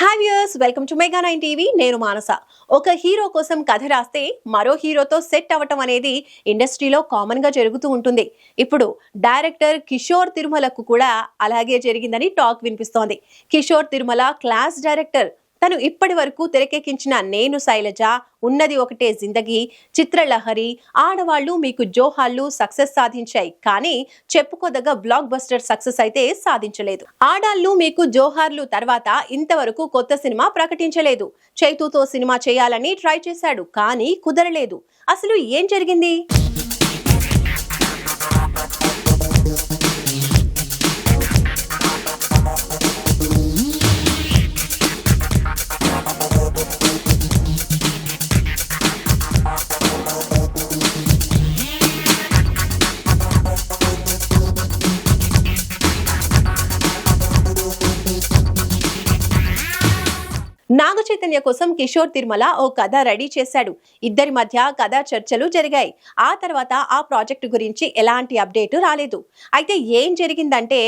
Hi viewers welcome to mega nine TV నేను మానస. ఒక hero కోసం కథ రాస్తే మరో హీరోతో సెట్ అవ్వటం అనేది ఇండస్ట్రీలో కామన్గా జరుగుతూ ఉంటుంది. ఇప్పుడు డైరెక్టర్ కిషోర్ తిరుమలకు కూడా అలాగే జరిగిందని టాక్ వినిపిస్తోంది. కిషోర్ తిరుమల క్లాస్ డైరెక్టర్ తను ఇప్పటి వరకు తెరకెక్కించిన నేను శైలజ ఉన్నది ఒకటే జిందగీ చిత్రలహరి ఆడవాళ్ళు మీకు జోహాళ్ళు సక్సెస్ సాధించాయి కానీ చెప్పుకోదగ్గ బ్లాక్ బస్టర్ సక్సెస్ అయితే సాధించలేదు. ఆడాళ్ళు మీకు జోహార్లు తర్వాత ఇంతవరకు కొత్త సినిమా ప్రకటించలేదు. చైతూతో సినిమా చేయాలని ట్రై చేశాడు కానీ కుదరలేదు. అసలు ఏం జరిగింది? నాగ చైతన్య కోసం కిషోర్ తిరుమల ఓ కథ రెడీ చేశాడు. ఇద్దరి మధ్య కథ చర్చలు జరిగాయి. ఆ తర్వాత ఆ ప్రాజెక్టు గురించి ఎలాంటి అప్డేట్ రాలేదు. అయితే ఏం జరిగిందంటే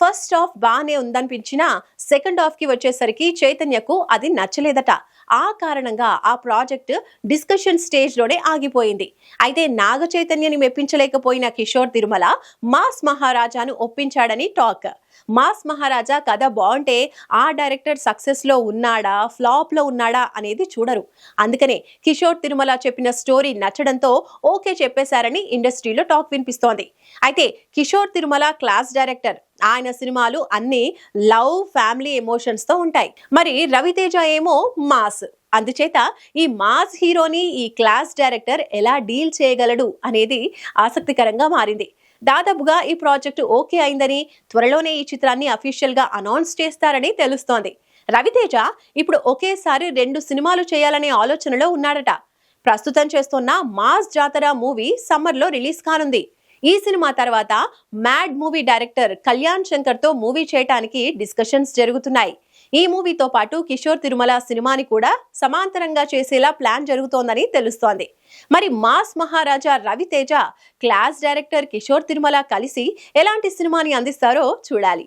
ఫస్ట్ హాఫ్ బాగానే ఉందనిపించినా సెకండ్ హాఫ్కి వచ్చేసరికి చైతన్యకు అది నచ్చలేదట. ఆ కారణంగా ఆ ప్రాజెక్ట్ డిస్కషన్ స్టేజ్లోనే ఆగిపోయింది. అయితే నాగ చైతన్యని మెప్పించలేకపోయిన కిషోర్ తిరుమల మాస్ మహారాజాను ఒప్పించాడని టాక్. మాస్ మహారాజా కథ బాగుంటే ఆ డైరెక్టర్ సక్సెస్లో ఉన్నాడా ఫ్లాప్లో ఉన్నాడా అనేది చూడరు. అందుకనే కిషోర్ తిరుమల చెప్పిన స్టోరీ నచ్చడంతో ఓకే చెప్పేశారని ఇండస్ట్రీలో టాక్ వినిపిస్తోంది. అయితే కిషోర్ తిరుమల క్లాస్ డైరెక్టర్ ఆయన సినిమాలు అన్ని లవ్ ఫ్యామిలీ ఎమోషన్స్తో ఉంటాయి. మరి రవితేజ ఏమో మాస్. అందుచేత ఈ మాస్ హీరోని ఈ క్లాస్ డైరెక్టర్ ఎలా డీల్ చేయగలడు అనేది ఆసక్తికరంగా మారింది. దాదాపుగా ఈ ప్రాజెక్టు ఓకే అయిందని త్వరలోనే ఈ చిత్రాన్ని అఫీషియల్గా అనౌన్స్ చేస్తారని తెలుస్తోంది. రవితేజ ఇప్పుడు ఒకేసారి రెండు సినిమాలు చేయాలనే ఆలోచనలో ఉన్నాడట. ప్రస్తుతం చేస్తున్న మాస్ జాతర మూవీ సమ్మర్లో రిలీజ్ కానుంది. ఈ సినిమా తర్వాత మ్యాడ్ మూవీ డైరెక్టర్ కళ్యాణ్ శంకర్తో మూవీ చేయటానికి డిస్కషన్స్ జరుగుతున్నాయి. ఈ మూవీతో పాటు కిషోర్ తిరుమల సినిమాని కూడా సమాంతరంగా చేసేలా ప్లాన్ జరుగుతోందని తెలుస్తోంది. మరి mass Maharaja Raviteja class director Kishore Tirumala కలిసి ఎలాంటి సినిమాని అందిస్తారో చూడాలి.